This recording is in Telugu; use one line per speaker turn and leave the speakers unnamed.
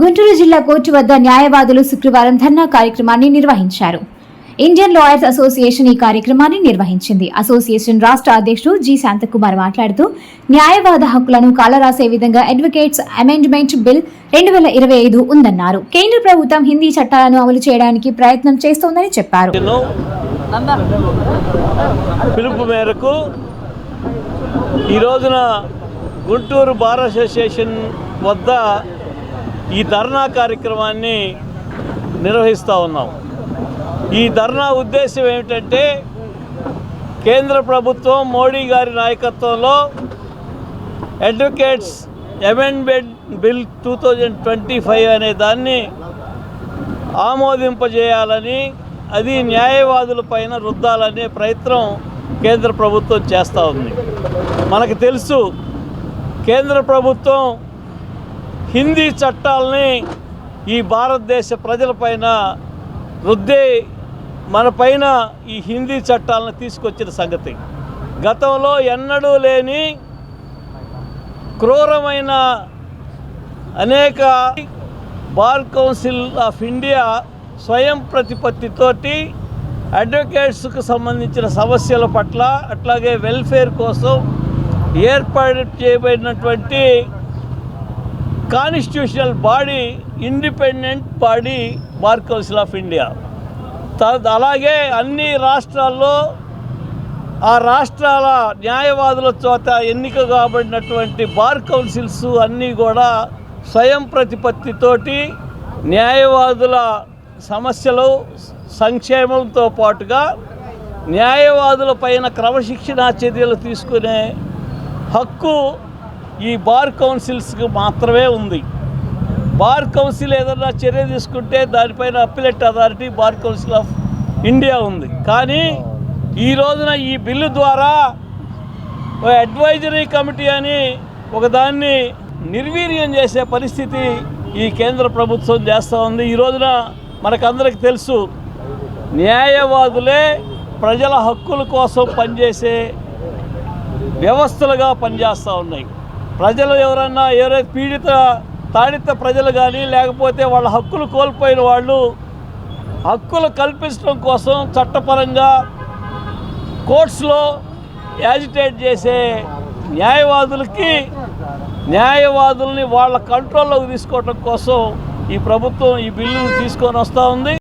గుంటూరు జిల్లా కోర్టు వద్ద న్యాయవాదులు శుక్రవారం ధర్నా కార్యక్రమాన్ని నిర్వహించారు. ఇండియన్ లాయర్స్ అసోసియేషన్ ఈ కార్యక్రమాన్ని నిర్వహించింది. అసోసియేషన్ రాష్ట్ర అధ్యక్షుడు జి. శాంతకుమార్ మాట్లాడుతూ న్యాయవాద హక్కులను కాలరాసే విధంగా అడ్వకేట్స్ అమెండ్మెంట్ బిల్ రెండు వేల ఇరవై ఐదు ఉందన్నారు. కేంద్ర ప్రభుత్వం హిందీ చట్టాలను అమలు చేయడానికి ప్రయత్నం చేస్తోందని చెప్పారు.
పిలుపు మేరకు ఈ రోజున గుంటూరు బార్ అసోసియేషన్ వద్ద ఈ ధర్నా కార్యక్రమాన్ని నిర్వహిస్తూ ఉన్నాం. ఈ ధర్నా ఉద్దేశం ఏమిటంటే కేంద్ర ప్రభుత్వం మోడీ గారి నాయకత్వంలో advocates amendment bill two thousand twenty five అనే దాన్ని ఆమోదింపజేయాలని అది న్యాయవాదుల పైన రుద్దాలనే ప్రయత్నం కేంద్ర ప్రభుత్వం చేస్తూ ఉంది. మనకు తెలుసు కేంద్ర ప్రభుత్వం హిందీ చట్టాలని ఈ భారతదేశ ప్రజలపైన రుద్దే మన పైన ఈ హిందీ చట్టాలను తీసుకొచ్చిన సంగతి. గతంలో ఎన్నడూ లేని క్రూరమైన అనేక బార్ కౌన్సిల్ ఆఫ్ ఇండియా స్వయం ప్రతిపత్తితోటి అడ్వకేట్స్కు సంబంధించిన సమస్యల పట్ల అట్లాగే వెల్ఫేర్ కోసం ఏర్పాటు చేయబడినటువంటి constitutional body independent body bar council of India. త- అలాగే అన్ని రాష్ట్రాల్లో ఆ రాష్ట్రాల న్యాయవాదుల చోత ఎన్నిక కాబడినటువంటి బార్ కౌన్సిల్స్ అన్నీ కూడా స్వయం ప్రతిపత్తితోటి న్యాయవాదుల సమస్యలు సంక్షేమంతో పాటుగా న్యాయవాదుల పైన క్రమశిక్షణా చర్యలు తీసుకునే హక్కు ఈ బార్ కౌన్సిల్స్కి మాత్రమే ఉంది. బార్ కౌన్సిల్ ఏదైనా చర్య తీసుకుంటే దానిపైన appellate authority bar council of India ఉంది. కానీ ఈ రోజున ఈ బిల్లు ద్వారా ఓ అడ్వైజరీ కమిటీ అని ఒకదాన్ని నిర్వీర్యం చేసే పరిస్థితి ఈ కేంద్ర ప్రభుత్వం చేస్తూ ఉంది. ఈ రోజున మనకందరికి తెలుసు న్యాయవాదులే ప్రజల హక్కుల కోసం పనిచేసే వ్యవస్థలుగా పనిచేస్తూ ఉన్నాయి. ప్రజలు ఎవరన్నా ఎవరైతే పీడిత తాడిత ప్రజలు కానీ లేకపోతే వాళ్ళ హక్కులు కోల్పోయిన వాళ్ళు హక్కులు కల్పించడం కోసం చట్టపరంగా కోర్ట్స్లో యాజిటేట్ చేసే న్యాయవాదులకి న్యాయవాదుల్ని వాళ్ళ కంట్రోల్లోకి తీసుకోవడం కోసం ఈ ప్రభుత్వం ఈ బిల్లును తీసుకొని వస్తూ ఉంది.